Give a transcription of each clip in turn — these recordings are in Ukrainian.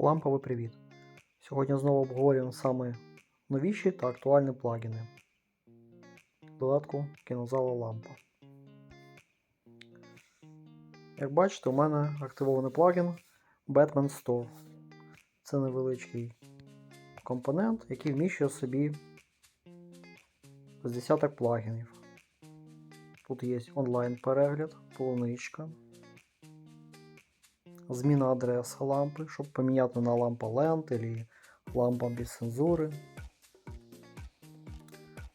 Ламповий привіт! Сьогодні знову обговорюємо саме новіші та актуальні плагіни. Додатку кінозала лампа. Як бачите, у мене активований плагін Batman Store. Це невеличкий компонент, який вміщує собі з десяток плагінів. Тут є онлайн-перегляд, полуничка, зміна адреси лампи, щоб поміняти на лампа Land або лампа без цензури.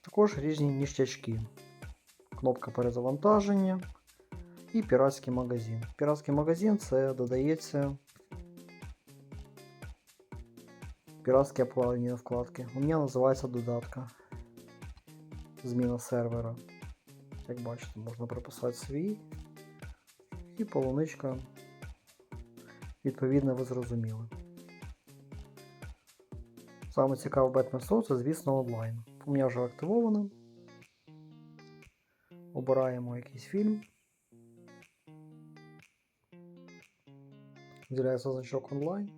Також різні ніштячки. Кнопка перезавантаження і піратський магазин. Піратський магазин це додається піратське плавні вкладки. У мене називається додатка. Зміна сервера. Як бачите, можна прописати свій. І полуничка відповідно ви зрозуміли. Саме цікаве Batman Store це, звісно, онлайн. У мене вже активовано. Обираємо якийсь фільм. З'являється значок онлайн.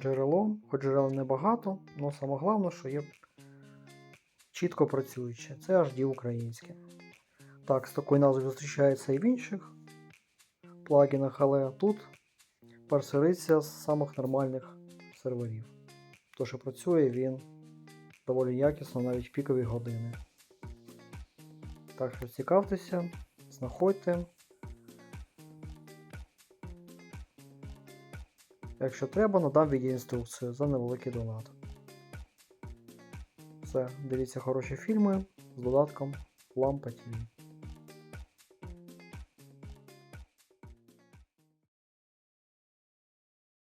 Джерело, хоч джерел небагато, але саме головне, що є чітко працююче. Це HD українське. Так, з такою назвою зустрічається і в інших плагінах, але тут парсериться з самих нормальних серверів. То, що працює він доволі якісно навіть в пікові години. Так що цікавтеся, знаходьте. Якщо треба, надам відеоінструкцію за невеликий донат. Все, дивіться хороші фільми з додатком Лампа TV.